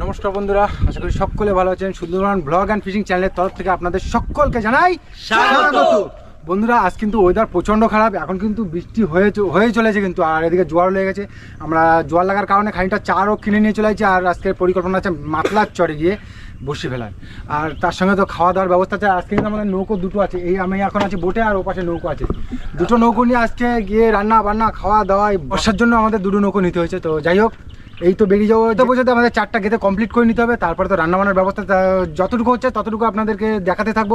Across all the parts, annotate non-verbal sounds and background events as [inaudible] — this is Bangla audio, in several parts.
নমস্কার বন্ধুরা আশা করি সকলে ভালো আছেন। সুন্দরবন ব্লগ অ্যান্ড ফিশিং চ্যানেলের তরফ থেকে আপনাদের সকলকে জানাই স্বাগত। বন্ধুরা আজ কিন্তু ওয়েদার প্রচণ্ড খারাপ এখন কিন্তু বৃষ্টি হয়ে হয়ে চলেছে কিন্তু আর এদিকে জোয়ার লেগে গেছে। আমরা জোয়ার লাগার কারণে খানিকটা চারও কিনে নিয়ে চলে যাচ্ছি আর আজকের পরিকল্পনা আছে মাতলার চরে গিয়ে বসে ফেলার। আর তার সঙ্গে তো খাওয়া দাওয়ার ব্যবস্থা আছে আজকে কিন্তু আমাদের নৌকো দুটো আছে এই আমি এখন আছি বোটে আর ওপাশে নৌকো আছে। দুটো নৌকো নিয়ে আজকে গিয়ে রান্না বান্না খাওয়া দাওয়া বর্ষার জন্য আমাদের দুটো নৌকো নিতে হয়েছে তো যাই হোক এই তো বেরিয়ে যাব তো বোঝাতে। আমাদের চারটা গেতে কমপ্লিট করে নিতে হবে তারপরে তো রান্নাবান্নার ব্যবস্থা তা- যতটুকু হচ্ছে ততটুকু আপনাদেরকে দেখাতে থাকব।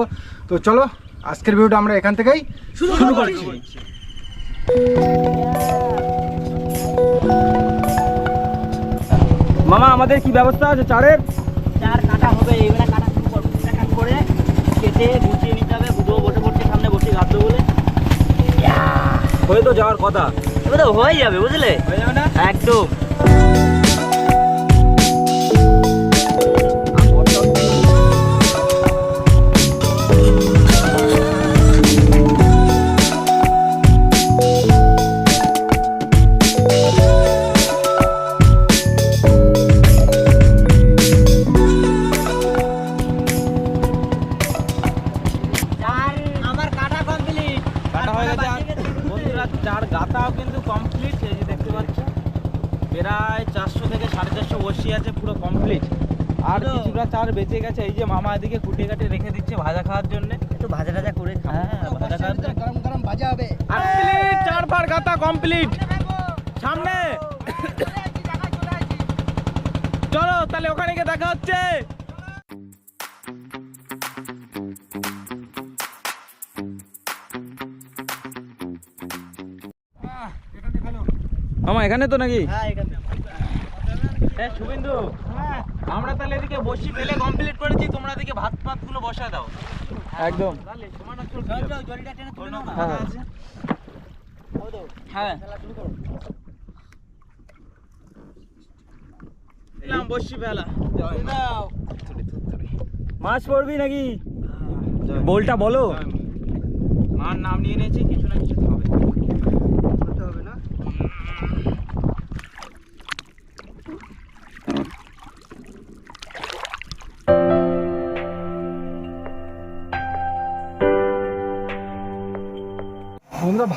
তো চলো আজকের ভিডিওটা আমরা এখান থেকেই শুরু করছি। মামা আমাদের কি ব্যবস্থা আছে চারের? চার কাটা হবে এবারে কাটা শুরু করব। কাট করে কেটে গুছিয়ে নিতে হবে বুধো বসে পড়ছে সামনে বসে গাঁদবে বলে। হয়ে তো যাওয়ার কথা। এবার তো হয়ে যাবে বুঝলে? হয়ে যাবে না? একদম। প্রায় চারশো থেকে সাড়ে চারশো বসি আছে পুরো কমপ্লিট আর। কিছুটা চার বেঁচে গেছে এই যে মামা এদিকে কুটে কাটে রেখে দিচ্ছে ভাজা খাওয়ার জন্য। একটু ভাজা টাজা করে হ্যাঁ ভাজা খাওয়ার গরম গরম ভাজা হবে। আর চার পার গাতা কমপ্লিট সামনে চলো তাহলে ওখানে গিয়ে দেখা হচ্ছে। মামা এখানে তো নাকি? হ্যাঁ এখানে। হ্যাঁ শুভেন্দু আমরা তাহলে এদিকে বসি ফেলে কমপ্লিট করেছি তোমরা এদিকে ভাত পাতগুলো বসা দাও। একদম। হ্যাঁ। হ্যাঁ। বসি ফেলা মাছ পড়বি নাকি? বলটা বলো। মার নাম নিয়ে নিয়েছি কিছু না কিছু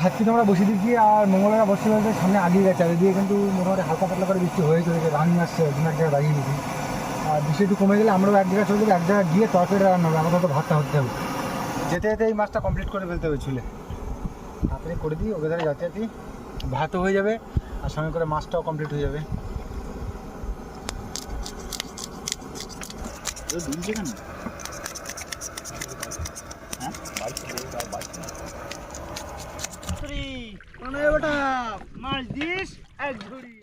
তো হবে বন্ধুরা ভাত কিন্তু আমরা বসিয়ে দিচ্ছি আর মঙ্গলবার বসে হয়েছে সামনে আগিয়ে গেছে, আর এদিকে কিন্তু মোটামুটি হালকা পাতলা করে বৃষ্টি হয়ে চলেছে রানি আসছে ওই এক জায়গায় দাঁড়িয়ে গেছি। আর বৃষ্টি একটু কমে গেলে আমরাও এক জায়গায় চলে যাব এক জায়গায় গিয়ে তরকারিটা রান্না হবে আমাদের তো ভাতটা হতে হবে। যেতে যেতে এই মাছটা কমপ্লিট করে ফেলতে হবে চুলে। তাড়াতাড়ি করে দিই ওকে ধারে যাতে যাতে ভাতও হয়ে যাবে, আর সঙ্গে করে মাছটাও কমপ্লিট হয়ে যাবে। ঝুড়ি মানে ওটা মাছ দিস এক ঝুড়ি।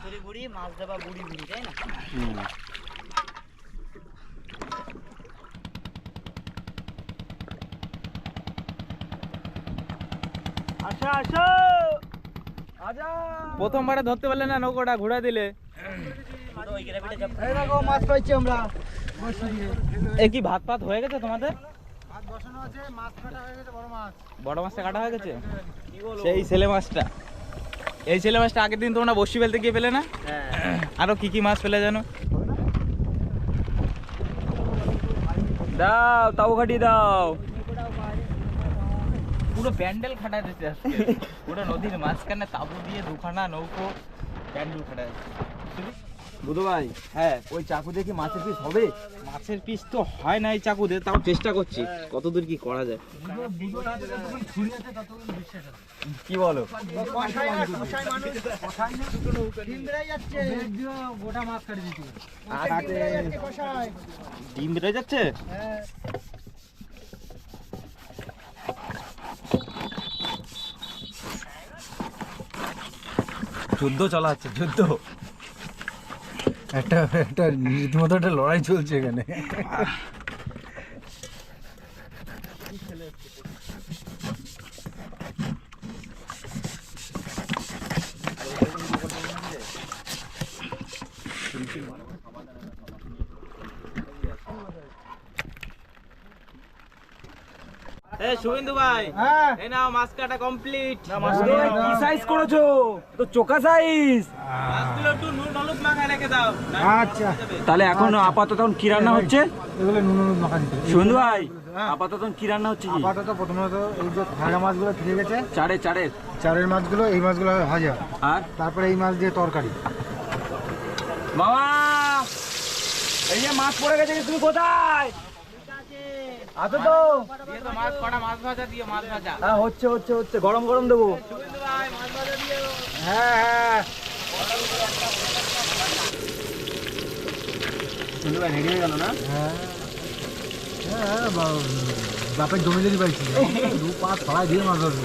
ঝুড়ি বুড়ি মাছ দেবা বুড়ি বুড়ি তাই না? আসো আসো। প্রথমবারে ধরতে পারলে না নৌকোটা ঘুরে দিলে। এই মাছ পাইছি আমরা। এ কি ভাত পাত হয়ে গেছে তোমাদের? বড় মাছটা কাটা হয়ে গেছে? সেই ছেলে মাছটা। এই ছেলে মাছটা আগের দিন তোমরা বসি ফেলতে গিয়ে পেলে না? হ্যাঁ। আরও কি কি মাছ ফেলে জানো? দাও তাও খাটি দাও। পুরো প্যান্ডেল খাটা দিতে আজকে। [laughs] পুরো নদীর মাঝখানে তাবু দিয়ে দুখানা নৌকো প্যান্ডেল খাটা বুধু ভাই হ্যাঁ ওই চাকু দিয়ে কি মাছের পিস হবে? মাছের পিস তো হয় না এই চাকু দিয়ে তাও চেষ্টা করছি। কতদূর কি করা যায়? কি বলো? ডিম বেড়ে যাচ্ছে যুদ্ধ চলা হচ্ছে যুদ্ধ। একটা একটা রীতিমতো একটা লড়াই চলছে এখানে। এ শুভেন্দু ভাই হ্যাঁ। এই নাও মাছ কাটা কমপ্লিট কি সাইজ করেছ? তো চোকা সাইজ আচ্ছা। তাহলে এখন আপাতত এখন কি রান্না হচ্ছে? এগুলো নুন হলুদ মাখা দিতে হবে। সুন্দর ভাই হ্যাঁ। আপাতত কি রান্না হচ্ছে আপাতত প্রথমত এই যে ভাজা মাছগুলো থেকে গেছে। চারে চারে। চারের মাছগুলো এই মাছগুলো ভাজা। আর? তারপরে এই মাছ দিয়ে তরকারি। মামা এই যে মাছ পড়ে গেছে তুমি কোথায়? আছো তো? মাছ কটা মাছ ভাজা দিয়ে মাছ ভাজা। হ্যাঁ হচ্ছে হচ্ছে হচ্ছে। গরম গরম দেবো। ভাই মাছ ভাজা দিও। হ্যাঁ হ্যাঁ। রেডি হয়ে গেল না হ্যাঁ হ্যাঁ বাপের জমি যদি পাইছি দু পাঁচ ছড়াই দিয়ে মাছ ধরবো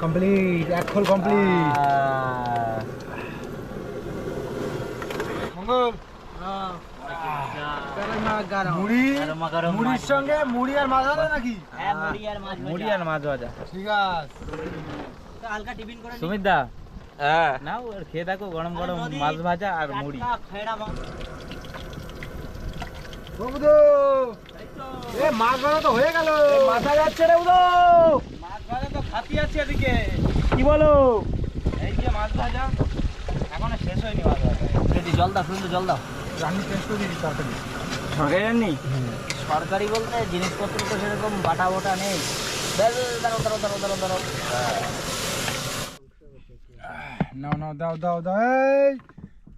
কমপ্লিট এক খোল কমপ্লিট মঙ্গল মুড়ি মুড়ির সঙ্গে মুড়ি আর মাছ হবে নাকি মুড়ি আর মাছ ভাজা। ঠিক আছে। হালকা টিফিন করে সুমিত দা হ্যাঁ। নাও আর খেয়ে দেখো গরম গরম মাছ ভাজা আর মুড়ি। মাছ। বাবুদো এ মাছ ভাজা তো হয়ে গেল। মাথা যাচ্ছে রে উদো মাছ ভাজা তো খাতি আছে এদিকে। কি বলো? এই যে মাছ ভাজা এখনও শেষ হয়নি মাছ ভাজা। রেডি জল দাও সুন্দর জল দাও। রান্নি টেস্ট করে দিই তাড়াতাড়ি। সরকারি সরকারি বলতে জিনিসপত্র তো সেরকম বাটা বাটা নেই। দাঁড়ো দাঁড়ো দাঁড়ো দাঁড়ো দাঁড়ো দাঁড়ো নাও নাও দাও দাও দাও এই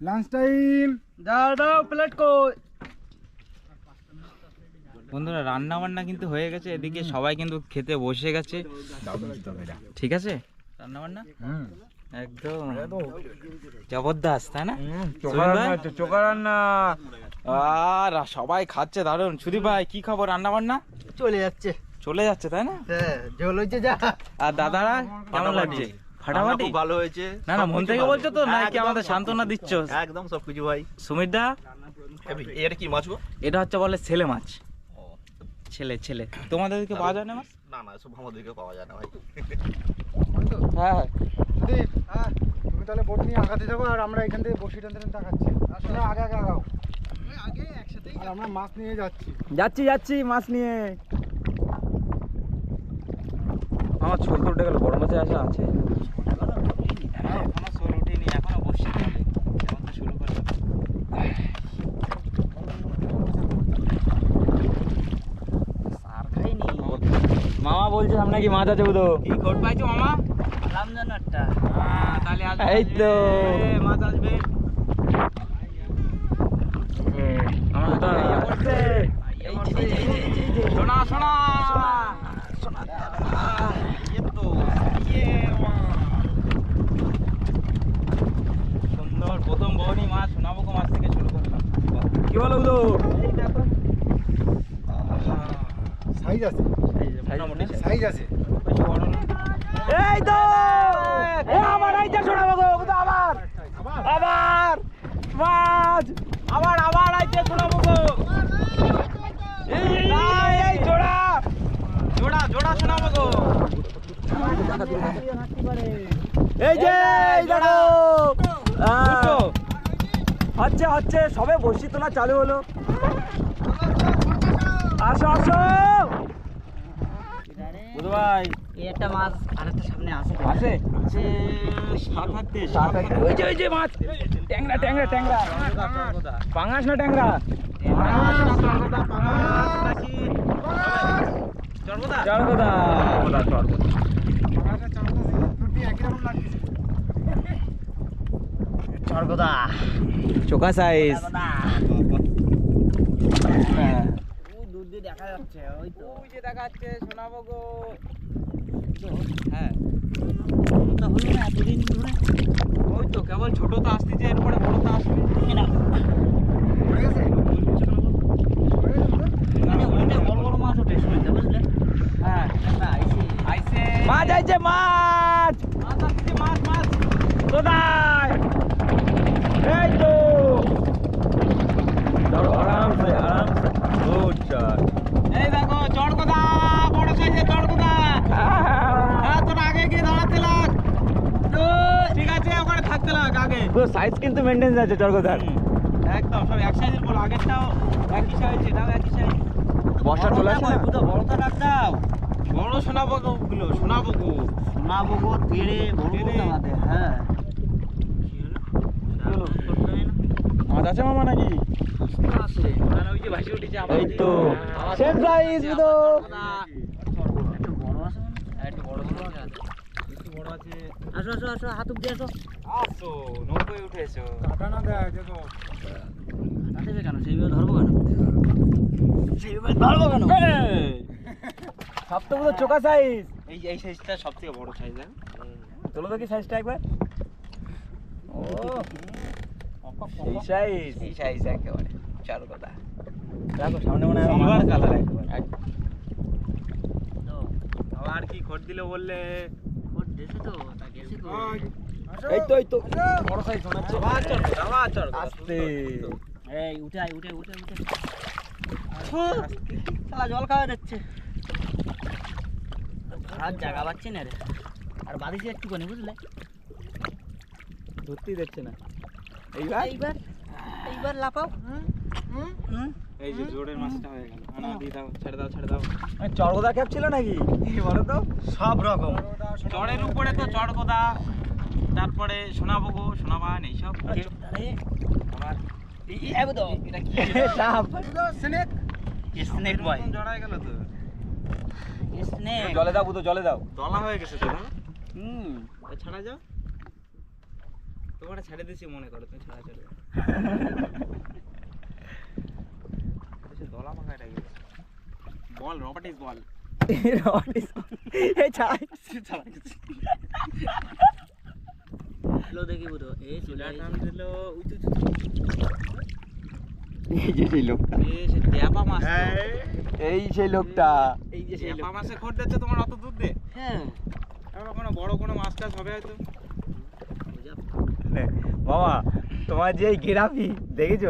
লাঞ্চ টাইম দাও দাও প্লেট কই? বন্ধুরা রান্না বান্না কিন্তু হয়ে গেছে। এদিকে সবাই কিন্তু খেতে বসে গেছে। ঠিক আছে? রান্না বান্না হুম। একদম। জবরদস্ত তাই না? চোখা রান্না আর সবাই খাচ্ছে দারুণ সুদীপ ভাই কি খবর রান্না বান্না চলে যাচ্ছে। চলে যাচ্ছে তাই না? হ্যাঁ জল হচ্ছে যা। আর দাদারা কেমন লাগছে? ফাটাফাটি ভালো হয়েছে। না না মন থেকে বলছো তো? নাকি আমাদের সান্ত্বনা দিচ্ছ? একদম সবকিছু ভাই। সুমিত দা এটা কি মাছ গো? এটা হচ্ছে বলে ছেলে মাছ। ছেলে ছেলে। তোমাদেরকে পাওয়া যায় না মাছ? না না সব আমাদেরকে পাওয়া যায় না ভাই। হ্যাঁ সুদীপ হ্যাঁ তুমি তাহলে বোট নিয়ে আগাতে থাকো আর আমরা এখান থেকে বসি টানতে টানতে আগাচ্ছি। আসলে আগে আগে আগাও। আর আমরা মাছ নিয়ে যাচ্ছি। যাচ্ছি যাচ্ছি মাছ নিয়ে। আমার ছোট উঠে গেল বড় মাছে আসা আছে। এখনও শোল উঠেনি এখনও তো শুরু করলাম। মামা বলছে সামনে কি মাছ আছে বুধো? কি খোট পাইছো মামা? যেন একটা তাহলে এই তো। মাছ আসবে। আমার তো শোনা শোনা সুন্দর প্রথম বহনি মাছ সোনাবুকো মাছ থেকে শুরু করলাম কি বলো বুধো সাইজ আছে। সাইজ আছে। এই তো! এ আমার আইতে শোনাবো গো বুঝো আবার। আবার! মাছ! আবার আবার আইতে শোনাবো গো। এই এই জোড়া! জোড়া জোড়া শোনাবো গো। এই যে দেখো। হচ্ছে হচ্ছে সবে বসি তোলা চালু হলো। আসো আসো! বুধ ভাই একটা মাছ আরেকটা সামনে আছে। আছে? আছে সাত হাতে সাত হাতে। ওই যে ওই যে মাছ! ট্যাংরা ট্যাংরা ট্যাংরা। পাঙাশ না ট্যাংরা? চর্বদা চর্বদা চরগদা। চোকা সাইজ দিয়ে দেখা যাচ্ছে ওই তো। ওই যে দেখা যাচ্ছে শোনাবো গো। হ্যাঁ। ওটা হলো না এতদিন ধরে? ওই তো কেবল ছোট তো আসতেছে এরপরে বড় তো আসবে। না? তো? মানে মাছ হ্যাঁ আইছে মাছ আইছে মাছ! মাছ আসছে মাছ মাছ। কোথায় এই তো ধরো আরামসে আরামসে গুড শট এই দেখো চড়কদা বড় সাইজের চড়কদা। হ্যাঁ তোর আগে গিয়ে দাঁড়াতে লাগ। ঠিক আছে ওখানে থাকতে লাগ আগে। সাইজ কিন্তু মেনটেন্স আছে চরগদার একদম সব এক সাইজের বলো আগেরটাও একই সাইজ এটাও একই সাইজ বর্ষা চলে আসে না? বড়টা ডাক দাও বড় শোনাবো গুলো শোনাবো গো সোনা বগো তেড়ে। বড়। হ্যাঁ আছে মামা নাকি আছে ওখানে ওই যে ভাসি উঠেছে আবার এই তো আবার সেম সাইজ আছে, বুধো আবার একটু বড় আছে মনে হয়। হ্যাঁ, একটু বড় বড় আছে একটু বড় আছে আসো আসো আসো হাত দিয়ে আসো। আসো নৌকোয় উঠেছো। কাটা না দেয় দেখো। কাটা দেবে কেন? সেইভাবে ধরবো কেন? সেইভাবে ধরবো কেন? সব তো পুরো সাইজ এই এই সাইজটা সব থেকে বড় সাইজ হ্যাঁ? তোলো দেখি সাইজটা একবার। ও। এই সাইজ এই সাইজ একেবারে। চার কথা দেখো সামনে মনে হয় কালার একেবারে। আবার কি খোট দিলে বললে? ওর দেশে তো তা গেছে তো। এই তো এই তো। বড় সাইজ আবার চড় আবার চড় আস্তে। এই উঠে আয় উঠে উঠে উঠে। শালা জল খাওয়া যাচ্ছে। আর জায়গা পাচ্ছি না রে। আর বাদিছে একটুখানি বুঝলে? ধরতেই দিচ্ছে না। এইবার? এইবার? এইবার হুম? এই যে জোরের মাছটা হয়ে গেল। আনা দিয়ে দাও ছেড়ে দাও ছেড়ে দাও। চড়গোদা ক্যাপ ছিল নাকি? বলো তো। সব রকম। চড়ের উপরে তো চড়গোদা তারপরে সোনাবগো সোনাবান এইসব। আবার এটা কি [laughs] স্নেক। স্নেক বয়। জড়াই গেল তো। স্নেক। জলে দাও বুতো জলে দাও। দলা হয়ে গেছে তো হুম। ছাড়া যাও। তোমার ছেড়ে দিছি মনে করো তুমি ছাড়া চলে দলা মাখাটা গেছে বল রবার্ট ইজ [laughs] বল। এই ছাড়া ছাড়া গেছে। হ্যালো দেখি বুধো। এই চলে টান। দিল উঁচু এই যে সেই লোকটা। এই সে ট্যাপা মাছ এই সেই লোকটা। এই যে সেই ট্যাপা লোক। মাছে খোট দিচ্ছে তোমার অত দুধ দে। হ্যাঁ। এবার কোনো বড় কোনো মাছ টাছ হবে হয়তো। মামা তোমার যে এই গেরাপি দেখেছ?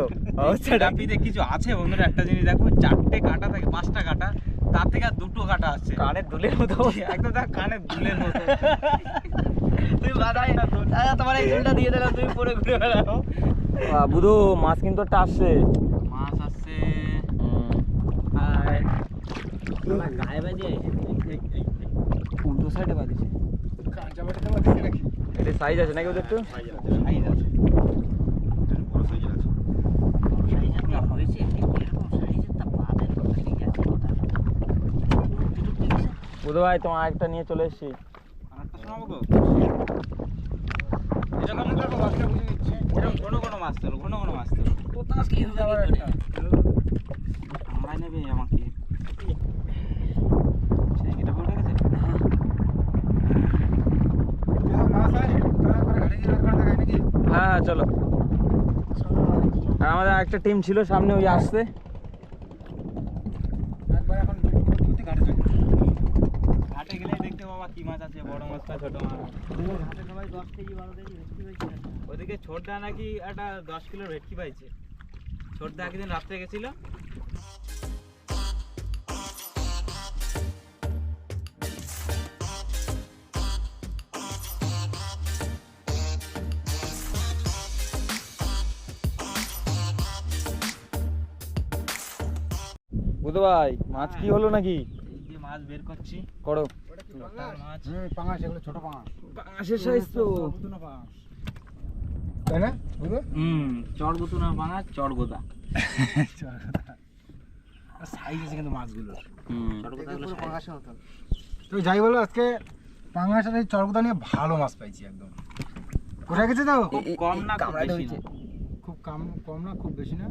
গেরাপিতে কিছু আছে? বন্ধুরা একটা জিনিস দেখো চারটে কাটা থাকে পাঁচটা কাটা তার থেকে আর দুটো কাটা আসছে কানের দুলের মতো একদম দেখ কানের দুলের মতো। [laughs] তুই বাধাই না তো দাদা তোমার এই চুলটা দিয়ে দিলাম তুমি পরে ঘুরে বেড়াও। বুধু মাছ কিন্তু একটা আসছে। মাছ আসছে। আর গায়ে বাজে উল্টো সাইডে বাঁধিছে। কাঁচা বাড়িতে বা দেখে রাখি এটা সাইজ আছে নাকি ওদের একটু? সাইজ সাইজ আছে বড় সাইজের আছে সাইজের তা হয়েছে এরকম সাইজের তা পাবে তো ঠিক আছে কথা বুধু ভাই তোমার একটা নিয়ে চলে এসেছি আরেকটা শোনাবো গো এরকম দেখো বাকিটা বুঝে নিচ্ছি এরকম ঘন ঘন মাছ তোলো ঘন ঘন মাছ তোলো তো তাস কি হবে আবার কি একটা। করে? আমরাই নেবে বলে গেছে? এরকম মাছ হয় চলো নাকি? হ্যাঁ চলো চলো। আর আমাদের একটা টিম ছিল সামনে ওই আসতে একবার এখন কি মাছ আছে বড় মাছ না ছোট মাছ? দশ কেজি বারো কেজি ভেটকি পেয়েছে ওদিকে ছোটদা নাকি একটা দশ কিলো ভেটকি পাইছে। ছোটদা একদিন রাত্রে গেছিল। বুধ ভাই মাছ কি হলো নাকি? মাছ বের করছি। করো। [laughs] যাই বলো আজকে পাঙাশ এই নিয়ে ভালো মাছ পাইছি একদম। কোথায় গেছে তো কম না খুব বেশি না। খুব কম কম না খুব বেশি না?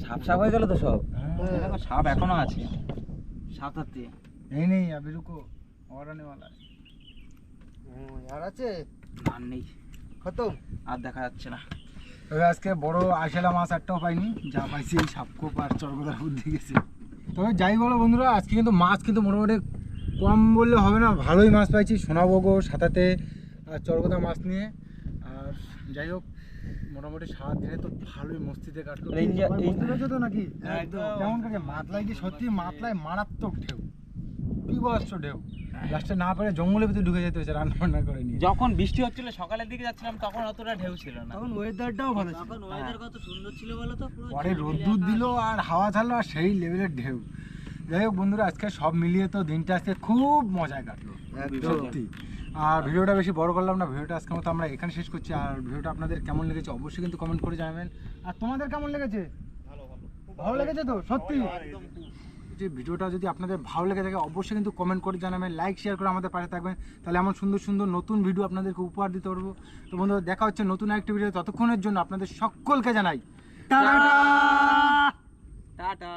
সাপ সাপ হয়ে গেল তো সব? হ্যাঁ। সাপ এখনও আছে। সাঁতারতে এই নেই আবিরুকো और आने वाला है यार আছে আর নেই খতম আর দেখা যাচ্ছে না তবে আজকে বড় আশেলা মাছ একটাও পাইনি যা পাইছি এই সাপকোপ আর চরগদার বুদ্ধি গেছে তবে যাই বলো বন্ধুরা আজকে কিন্তু মাছ কিন্তু মোটামুটি কম বললে হবে না ভালোই মাছ পাইছি সোনাবগো সাঁতাতে আর চরগদা মাছ নিয়ে আর যাই হোক মোটামুটি সাত দিনে তো ভালোই মস্তিতে কাটলো এই যে- সবাই এই- বুঝতে পেরেছো তো নাকি একদম। কেমন কাকে মাতলায় কি সত্যি মাতলায় মারাত্মক ঢেউ বিভৎস ঢেউ লাস্টে না পারে জঙ্গলের ভিতরে ঢুকে যেতে হয়েছে রান্না বান্না করে নিয়ে। যখন বৃষ্টি হচ্ছিল সকালের দিকে যাচ্ছিলাম তখন অতটা ঢেউ ছিল না। তখন ওয়েদারটাও ভালো ছিল। তখন ওয়েদার কত সুন্দর ছিল বলো তো পুরো পরে রোদ্দুর। দিল আর হাওয়া ছাড়লো আর সেই লেভেলের ঢেউ। যাই হোক বন্ধুরা আজকে সব মিলিয়ে তো দিনটা আজকে খুব মজায় কাটলো একদম। সত্যি। আর ভিডিওটা বেশি বড় করলাম না ভিডিওটা আজকে মতো আমরা এখানে শেষ করছি। আর ভিডিওটা আপনাদের কেমন লেগেছে অবশ্যই কিন্তু কমেন্ট করে জানাবেন। আর তোমাদের কেমন লেগেছে? ভালো লেগেছে তো সত্যি? যে ভিডিওটা যদি আপনাদের ভালো লেগে থাকে, অবশ্যই কিন্তু কমেন্ট করে জানাবেন লাইক শেয়ার করে আমাদের পাশে থাকবেন। তাহলে এমন সুন্দর সুন্দর নতুন ভিডিও আপনাদেরকে উপহার দিতে পারব। তো বন্ধুরা, দেখা হচ্ছে নতুন একটি ভিডিও ততক্ষণের জন্য আপনাদের সকলকে জানাই টাটা।